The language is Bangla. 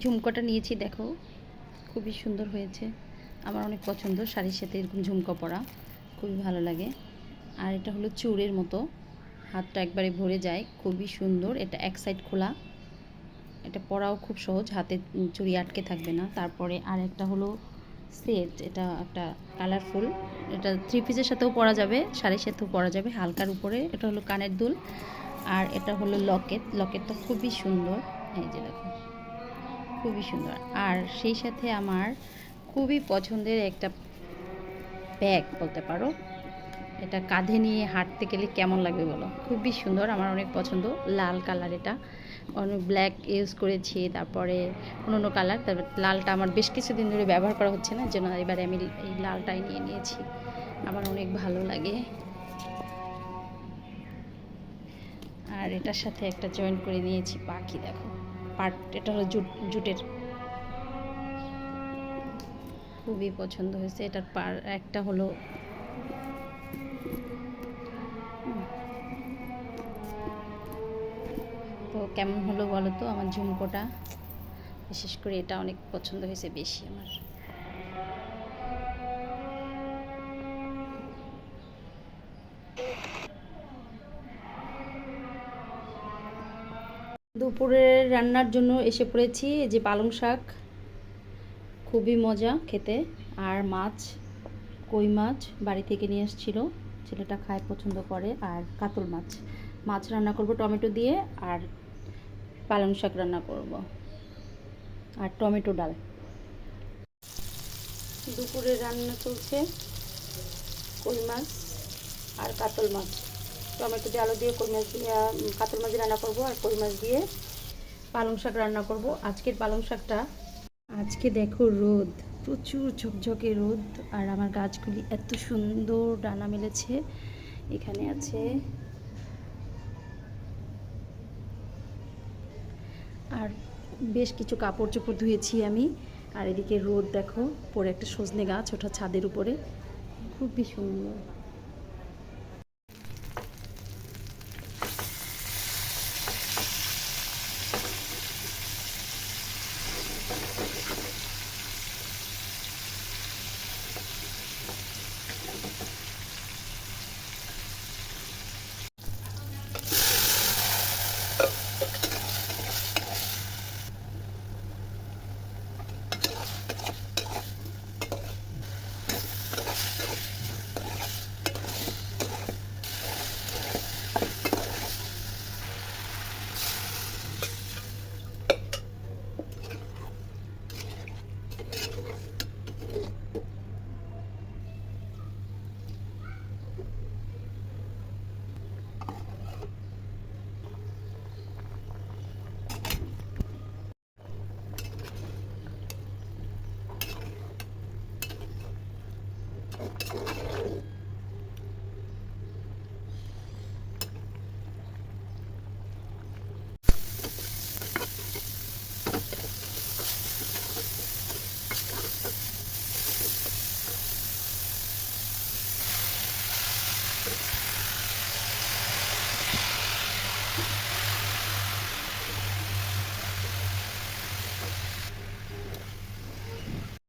ঝুমকোটা নিয়েছি, দেখো। খুবই সুন্দর হয়েছে। আমার অনেক পছন্দ শাড়ির সাথে এরকম ঝুমকো পরা। খুবই ভালো লাগে। আর এটা হলো চুড়ের মতো। হাতটা একবারে ভরে যায়। খুবই সুন্দর। এটা এক সাইড খোলা। এটা পরাও খুব সহজ। হাতে চুড়ি আটকে থাকবে না। তারপরে আর একটা হলো সেট। এটা একটা কালারফুল। এটা থ্রি পিসের সাথেও পরা যাবে। শাড়ির সাথেও পরা যাবে। হালকার উপরে। এটা হলো কানের দুল। আর এটা হলো লকেট। লকেটটা খুবই সুন্দর। এই যে দেখো। খুবই সুন্দর। আর সেই সাথে আমার খুবই পছন্দের একটা ব্যাগ বলতে পারো। এটা কাঁধে নিয়ে হাঁটতে গেলে কেমন লাগবে বলো? খুবই সুন্দর, আমার অনেক পছন্দ। লাল কালার এটা। অনেক ব্ল্যাক ইউজ করেছি, তারপরে অন্য অন্য কালার তারপর লালটা আমার বেশ কিছুদিন ধরে ব্যবহার করা হচ্ছে না জন্য এবারে আমি এই লালটাই নিয়ে নিয়েছি। আমার অনেক ভালো লাগে। আর এটার সাথে একটা জয়েন্ট করে নিয়েছি পাখি, দেখো। পাট এটা হলো জুট, জুটের। খুবই পছন্দ হয়েছে এটার পার একটা হলো তো কেমন হলো বলো তো আমার ঝুমকোটা? বিশেষ করে এটা অনেক পছন্দ হয়েছে বেশি আমার। দুপুরের রান্নার জন্য এসে পড়েছি যে পালং শাক। খুবই মজা খেতে। আর মাছ, কই মাছ বাড়ি থেকে নিয়ে এসেছিল। ছেলেটা খায় পছন্দ করে। আর কাতল মাছ। মাছ রান্না করব টমেটো দিয়ে আর পালং শাক রান্না করব। আর টমেটো ডাল। দুপুরে রান্না চলছে কই মাছ আর কাতল মাছ। টমেটো দিয়ে আলু দিয়ে কই মাছ দিয়ে কাতল মাছ রান্না করব আর কই মাছ দিয়ে পালং শাক রান্না করব। আজকের পালং শাকটা আজকে দেখো রোদ, প্রচুর ঝকঝকে রোদ আর আমার গাছগুলি এত সুন্দর ডানা মেলেছে। এখানে আছে আর বেশ কিছু কাপড় চোপড় ধুয়েছি আমি। আর এদিকে রোদ দেখো, পরে একটা সজনে গাছ, ওটা ছাদের উপরে। খুবই সুন্দর।